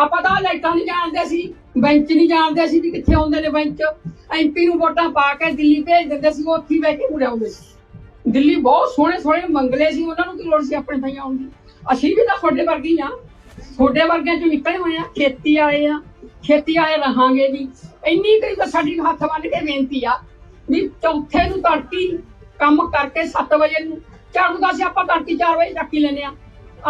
ਆਪਾਂ ਤਾਂ ਲਾਈਟਾਂ ਨਹੀਂ ਜਾਣਦੇ ਸੀ, ਬੈਂਚ ਨਹੀਂ ਜਾਣਦੇ ਸੀ ਵੀ ਕਿੱਥੇ ਆਉਂਦੇ ਨੇ ਬੈਂਚ। ਐਮਪੀ ਨੂੰ ਵੋਟਾਂ ਪਾ ਕੇ ਦਿੱਲੀ ਭੇਜ ਦਿੰਦੇ ਸੀ, ਉਹ ਉੱਥੇ ਬਹਿ ਕੇ ਮੁੜ ਆਉਂਦੇ ਸੀ। ਦਿੱਲੀ ਬਹੁਤ ਸੋਹਣੇ ਸੋਹਣੇ ਮੰਗਲੇ ਸੀ, ਉਹਨਾਂ ਨੂੰ ਕੀ ਲੋੜ ਸੀ ਆਪਣੇ ਥਾਈਂ ਆਉਣ ਦੀ? ਅਸੀਂ ਵੀ ਤਾਂ ਤੁਹਾਡੇ ਵਰਗੇ ਹੀ ਆ ਤੁਹਾਡੇ ਵਰਗਿਆਂ ਚੋਂ ਨਿਕਲੇ ਹੋਏ ਆ ਖੇਤੀ ਵਾਲੇ ਆ ਖੇਤੀ ਵਾਲੇ ਰਹਾਂਗੇ ਵੀ। ਇੰਨੀ ਕਈ ਤਾਂ ਸਾਡੀ ਹੱਥ ਬੰਨ ਕੇ ਬੇਨਤੀ ਆ ਵੀ ਚੌਥੇ ਨੂੰ ਤੜਕੀ ਕੰਮ ਕਰਕੇ 7 ਵਜੇ ਨੂੰ ਝਾੜੂ ਦਾ ਅਸੀਂ ਆਪਾਂ ਤੜਕੀ 4 ਵਜੇ ਚੱਕੀ ਲੈਨੇ ਆ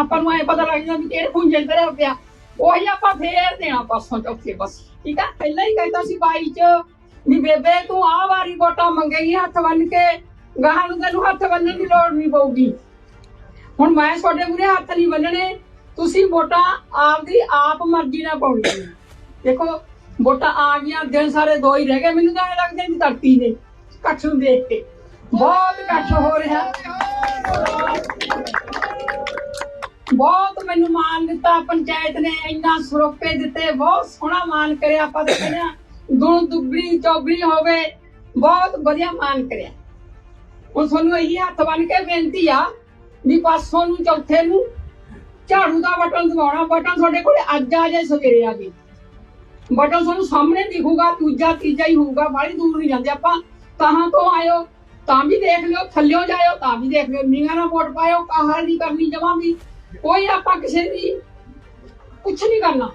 ਆਪਾਂ ਨੂੰ ਐ ਪਤਾ ਲੱਗ ਜਾਂਦਾ ਵੀ ਕਿਹੜੇ ਖੁੰਝੇ ਤੇ ਹੋ ਪਿਆ। ਉਹੀ ਆਪਾਂ ਫੇਰ ਦੇਣਾ ਪਾਸੋਂ ਚੌਥੇ ਬਸ ਠੀਕ ਆ? ਪਹਿਲਾਂ ਹੀ ਕਹਿੰਦਾ ਸੀ ਬਾਈ ਚ ਵੀ ਬੇਬੇ ਤੂੰ ਆਹ ਵਾਰੀ ਵੋਟਾਂ ਮੰਗੇਗੀ ਹੱਥ ਬੰਨ ਕੇ। ਗਾਹਾਂ ਨੂੰ ਤੈਨੂੰ ਹੱਥ ਬੰਨਣ ਦੀ ਲੋੜ ਨਹੀਂ ਪਊਗੀ। ਹੁਣ ਮੈਂ ਤੁਹਾਡੇ ਮੂਰੇ ਹੱਥ ਨਹੀਂ ਬੰਨਣੇ ਤੁਸੀਂ ਵੋਟਾਂ ਆਪਦੀ ਆਪ ਮਰਜ਼ੀ ਨਾਲ ਪਾਉਣੀਆਂ। ਦੇਖੋ, ਵੋਟਾਂ ਆ ਗਈਆਂ, ਦਿਨ ਸਾਰੇ ਦੋ ਹੀ ਰਹਿ ਗਏ। ਮੈਨੂੰ ਤਾਂ ਐਂ ਲੱਗਦਾ ਵੀ ਧਰਤੀ ਨੇ ਕੱਠ ਨੂੰ ਦੇਖ ਕੇ। ਬਹੁਤ ਇਕੱਠ ਹੋ ਰਿਹਾ। ਬਹੁਤ ਮੈਨੂੰ ਮਾਨ ਦਿੱਤਾ, ਪੰਚਾਇਤ ਨੇ ਇੰਨਾ ਸਰੋਪੇ ਦਿੱਤੇ, ਬਹੁਤ ਸੋਹਣਾ ਮਾਨ ਕਰਿਆ ਆਪਾਂ ਤਾਂ ਕਹਿੰਦੇ ਹਾਂ ਦੁਣ ਦੁਗਣੀ, ਚੌਗਣੀ ਹੋਵੇ, ਬਹੁਤ ਵਧੀਆ ਮਾਨ ਕਰਿਆ। ਹੁਣ ਤੁਹਾਨੂੰ ਇਹੀ ਹੱਥ ਬੰਨ ਕੇ ਬੇਨਤੀ ਆ ਵੀ ਪਾਸੋਂ ਨੂੰ, ਚੌਥੇ ਨੂੰ ਝਾੜੂ ਦਾ ਬਟਨ ਦਬਾਉਣਾ, ਬਟਨ ਤੁਹਾਡੇ ਕੋਲ ਅੱਜ ਆ ਜਾਏ, ਸਵੇਰੇ ਆ ਜੀ ਬਟਨ ਤੁਹਾਨੂੰ ਸਾਹਮਣੇ ਦਿਖੂਗਾ, ਦੂਜਾ, ਤੀਜਾ ਹੀ ਹੋਊਗਾ, ਬਾਹਲੀ ਦੂਰ ਨਹੀਂ ਜਾਂਦੇ ਆਪਾਂ। ਕਹਾਂ ਤੋਂ ਆਇਓ, ਤਾਂ ਵੀ ਦੇਖ ਲਿਓ, ਥੱਲਿਓ ਜਾਇਓ, ਤਾਂ ਵੀ ਦੇਖ ਲਿਓ ਨਿਗਾਹ ਨਾਲ ਵੋਟ ਪਾਇਓ, ਕਾਹਲ ਨਹੀਂ ਕਰਨੀ, ਜਮਾਂ ਵੀ। ਕੋਈ ਆਪਾਂ ਕਿਸੇ ਦੀ ਕੁਛ ਨਹੀਂ ਕਰਨਾ।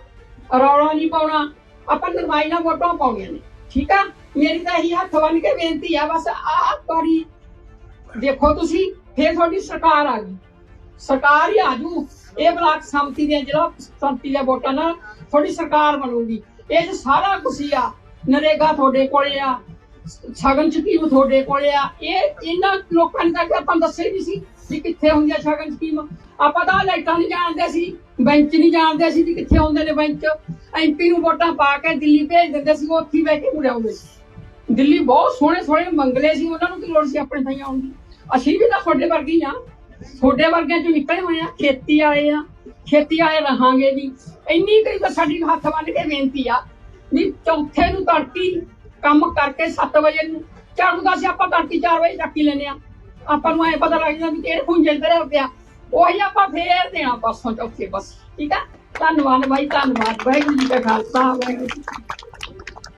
ਰੌਲਾ ਨਹੀਂ ਪਾਉਣਾ। ਆਪਾਂ ਨਰਮਾਈ ਨਾਲ ਵੋਟਾਂ ਪਾਉਣੀਆਂ ਨੇ। ਠੀਕ ਆ? ਮੇਰੀ ਤਾਂ ਇਹੀ ਹੱਥ ਬੰਨ ਕੇ ਬੇਨਤੀ ਆ, ਬਸ ਆਹ ਵਾਰੀ ਦੇਖੋ ਤੁਸੀਂ, ਫੇਰ ਤੁਹਾਡੀ ਸਰਕਾਰ ਆ ਗਈ। ਸਰਕਾਰ ਹੀ ਆਜੂ ਇਹ ਬਲਾਕ ਸੰਮਤੀ ਦੀਆਂ ਜਿਹੜਾ ਸੰਮਤੀ ਦੀਆਂ ਵੋਟਾਂ ਨਾਲ ਤੁਹਾਡੀ ਸਰਕਾਰ ਬਣੂਗੀ। ਇਹ 'ਚ ਸਾਰਾ ਕੁਛ ਆ। ਨਰੇਗਾ ਤੁਹਾਡੇ ਕੋਲੇ ਆ। ਸ਼ਗਨ ਸਕੀਮ ਤੁਹਾਡੇ ਕੋਲੇ ਆ? ਇਹ ਇਹਨਾਂ ਲੋਕਾਂ ਨੇ ਤਾਂ ਕਿ ਆਪਾਂ ਦੱਸੇ ਨਹੀਂ ਸੀ ਵੀ ਕਿੱਥੇ ਹੁੰਦੀ ਆ ਸ਼ਗਨ ਸਕੀਮ ਆਪਾਂ ਤਾਂ ਲਾਈਟਾਂ ਨਹੀਂ ਜਾਣਦੇ ਸੀ, ਬੈਂਚ ਨਹੀਂ ਜਾਣਦੇ ਸੀ ਵੀ ਕਿੱਥੇ ਆਉਂਦੇ ਨੇ ਬੈਂਚ। ਐਮਪੀ ਨੂੰ ਵੋਟਾਂ ਪਾ ਕੇ ਦਿੱਲੀ ਭੇਜ ਦਿੰਦੇ ਸੀ, ਉਹ ਉੱਥੇ ਹੀ ਕੇ ਮੁੜ ਆਉਂਦੇ ਸੀ। ਦਿੱਲੀ ਬਹੁਤ ਸੋਹਣੇ ਸੋਹਣੇ ਮੰਗਲੇ ਸੀ, ਉਹਨਾਂ ਨੂੰ ਕੀ ਲੋੜ ਸੀ ਆਪਣੇ ਥਾਈਂ ਆਉਣ ਦੀ? ਅਸੀਂ ਵੀ ਤਾਂ ਤੁਹਾਡੇ ਵਰਗੇ ਹੀ ਆ। ਤੁਹਾਡੇ ਵਰਗਿਆਂ ਚੋਂ ਨਿਕਲੇ ਹੋਏ ਆ, ਖੇਤੀ ਵਾਲੇ ਆ, ਖੇਤੀ ਵਾਲੇ ਰਹਾਂਗੇ ਵੀ ਇੰਨੀ ਕਈ ਤਾਂ ਸਾਡੀ ਹੱਥ ਬੰਨ ਕੇ ਬੇਨਤੀ ਆ ਵੀ ਚੌਥੇ ਨੂੰ ਤੜਕੀ ਕੰਮ ਕਰਕੇ 7 ਵਜੇ ਨੂੰ ਝਾੜੂ ਦਾ ਆਪਾਂ ਤੜਕੀ 4 ਵਜੇ ਚੱਕੀ ਲੈਨੇ ਆ ਆਪਾਂ ਨੂੰ ਐ ਪਤਾ ਲੱਗ ਜਾਂਦਾ ਵੀ ਕਿਹੜੇ ਖੁੰਝੇ ਤੇ ਹੋ ਪਿਆ। ਉਹੀ ਆਪਾਂ ਫੇਰ ਦੇਣਾ ਪਾਸੋਂ ਚੌਥੇ ਬਸ, ਠੀਕ ਆ? ਧੰਨਵਾਦ ਬਾਈ, ਧੰਨਵਾਦ। ਵਾਹਿਗੁਰੂ ਜੀ ਕਾ ਖਾਲਸਾ, ਵਾਹਿਗੁਰੂ ਜੀ